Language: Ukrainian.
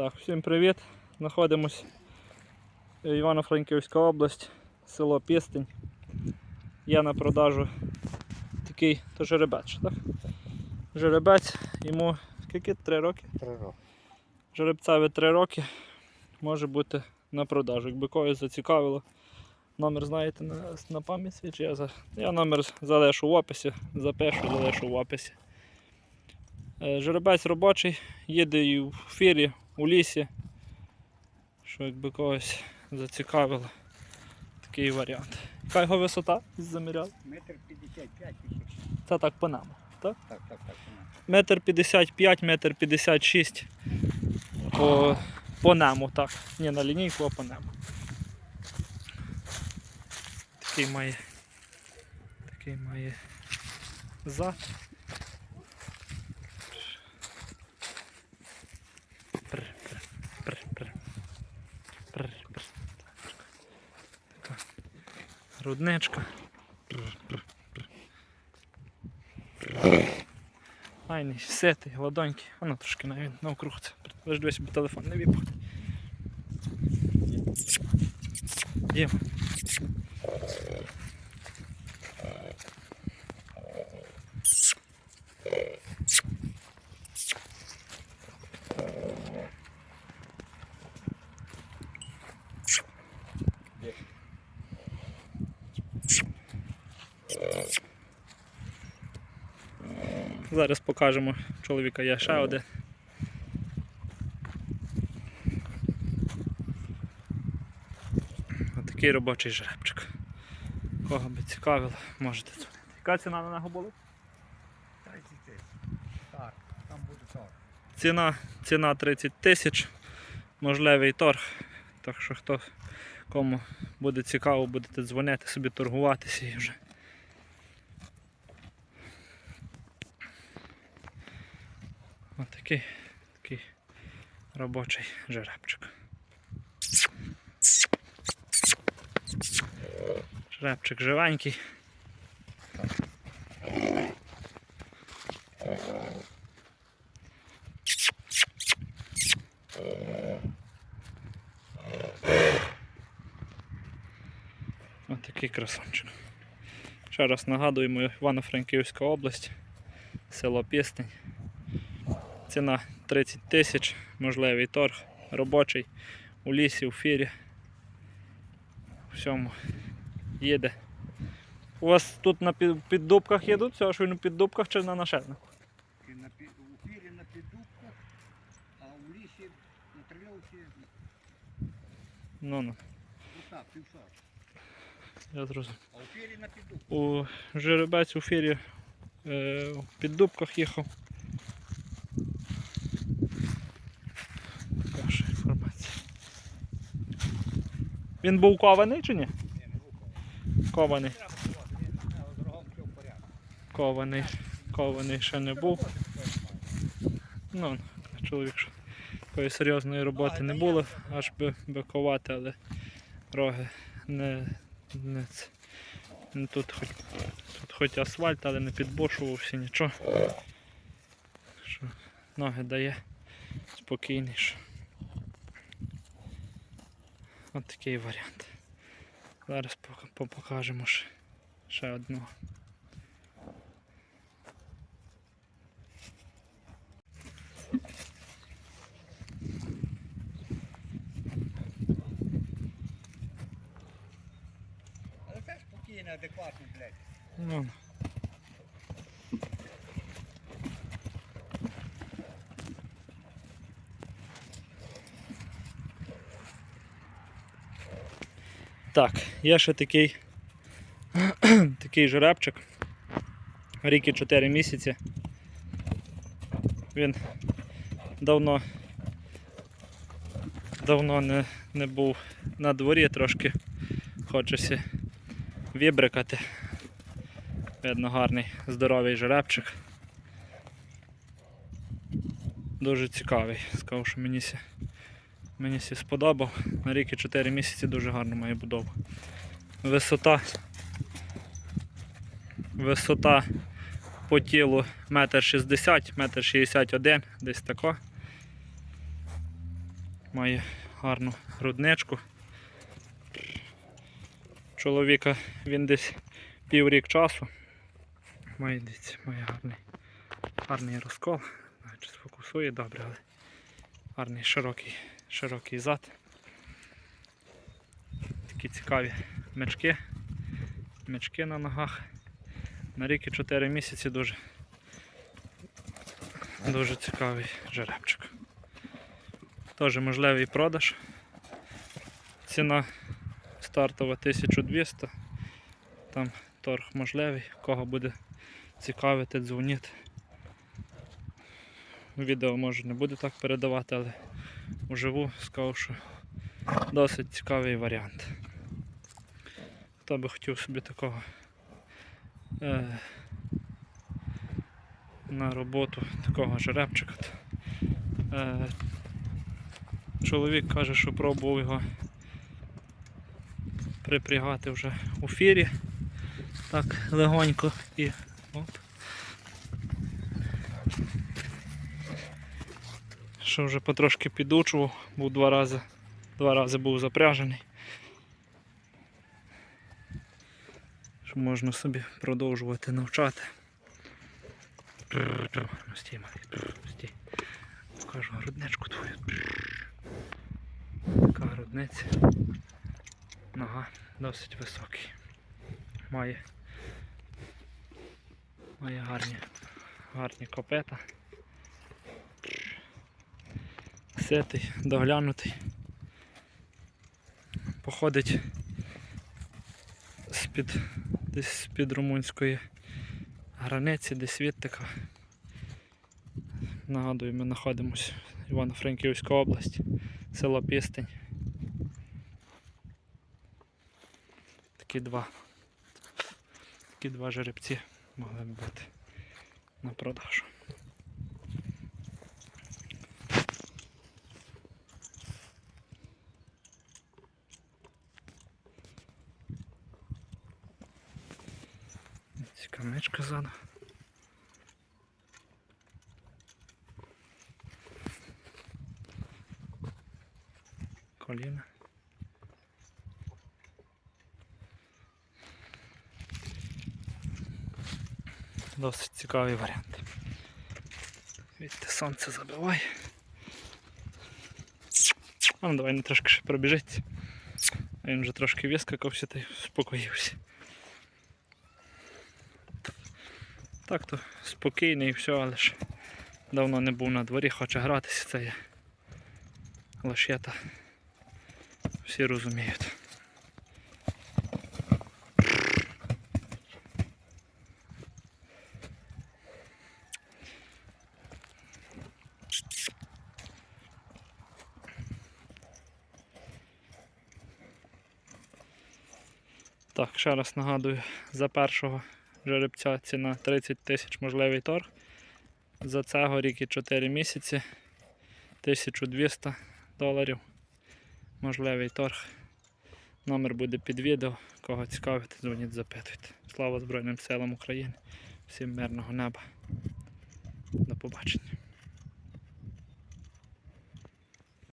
Так, всім привіт. Знаходимось в Івано-Франківська область, село Пістень. Є на продажу такий то жеребець, так? Жеребець, йому скільки? Три роки? Три роки. Жеребцеві 3 роки може бути на продажу. Якби когось зацікавило, номер знаєте на, на пам'ять свій, чи я, за... я номер залишу в описі, запишу, залишу в описі. Е, Жеребець робочий, їде і в фірі, у лісі. Що якби когось зацікавило, такий варіант. Яка його висота заміряли? Метр п'ятдесят п'ять тисяч. Це так по нам. Так, так, так. ну. Метр п'ятдесят п'ять, метр п'ятдесят шість по, по нему, так. Не на лінійку, а по нему. Такий має. Такий має зад. Пр. Файний, ситий, гладонький. Воно трошки навіть навкруг це. Ви дивись, бо телефон не випухне. Дім. Зараз покажемо чоловіка є ще один. Отакий робочий жеребчик. Кого би цікавило, можете дзвонити. Яка ціна на нього була? Тридцять тисяч. Так, там буде так. Ціна, ціна 30 тисяч, можливий торг. Так що хто кому буде цікаво, будете дзвонити, собі торгуватися і вже. Отакий такий робочий жеребчик. Жеребчик живенький. Ось такий красончик. Ще раз нагадуємо, Івано-Франківська область, село Пістень. Ціна 30 тисяч, можливий торг, робочий, у лісі, у фірі. У всьому їде. У вас тут на під- піддубках їдуть, все, що на піддубках чи на нашельнику? У фірі на піддубках, а у лісі на трильовці Ну ну, я зрозумів. А у фірі на піддубках. У жеребець у фірі е, в піддубках їхав. Така ж інформація. Він був кований чи ні? Ні, не рухав. Кований. Порядку. Кований. Кований ще не був. Ну, чоловік що такої серйозної роботи не було, аж би, би ковати, але роги не, не, не тут хоч тут хоч асфальт, але не підбошувався нічого. Що ноги дає спокійніше. От такий варіант. Зараз покажемо ще, ще одного. Але це спокійно, адекватно, блядь. Ну. Так, є ще такий, такий жеребчик. Рік і 4 місяці. Він давно, давно не, не був на дворі, трошки хочеться вибрикати. Видно гарний здоровий жеребчик. Дуже цікавий. Сказав, що мені сі, мені сі сподобав. На рік і 4 місяці дуже гарно має будову. Висота. Висота по тілу 1,60 м, 1,61 м, десь тако. Має гарну грудничку. Чоловіка він десь піврік часу. Має десь має гарний, гарний розкол. Чи сфокусує добре, але гарний широкий, широкий зад. Такі цікаві мечки. Мечки на ногах. На рік і 4 місяці дуже, дуже цікавий жеребчик. Теж можливий продаж. Ціна стартова 1200. Там торг можливий. Кого буде цікавити, дзвоніть. Відео може не буде так передавати, але вживу скажу, що досить цікавий варіант. Хто би хотів собі такого е, на роботу такого жеребчика. Е, чоловік каже, що пробував його припрягати вже у фірі. Так, легонько і оп. Що вже потрошки підучував, був два рази, два рази був запряжений. Що можна собі продовжувати навчати. Ну, Стій, малий, стій. Покажу грудничку твою. Така грудниця. Нога досить високий. Має, має гарні, гарні копета. Ситий, доглянутий. Походить з-під десь з-під румунської границі, десь відтика. Нагадую, ми знаходимося в Івано-Франківська область, село Пістень. Такі два. Такі два жеребці могли б бути на продажу. Ось Камечка ззаду. Коліна. Досить цікавий варіант. Відти сонце забиває. А ну давай не трошки ще пробіжить. А Він вже трошки вискакався та й спокоївся. Так то спокійний і все, але ж давно не був на дворі, хоче гратися, це є лошета. Всі розуміють. Так, ще раз нагадую, за першого жеребця ціна 30 тисяч можливий торг. За цего рік і 4 місяці 1200 доларів. Можливий торг. Номер буде під відео. Кого цікавить, дзвоніть, запитуйте. Слава Збройним силам України. Всім мирного неба. До побачення.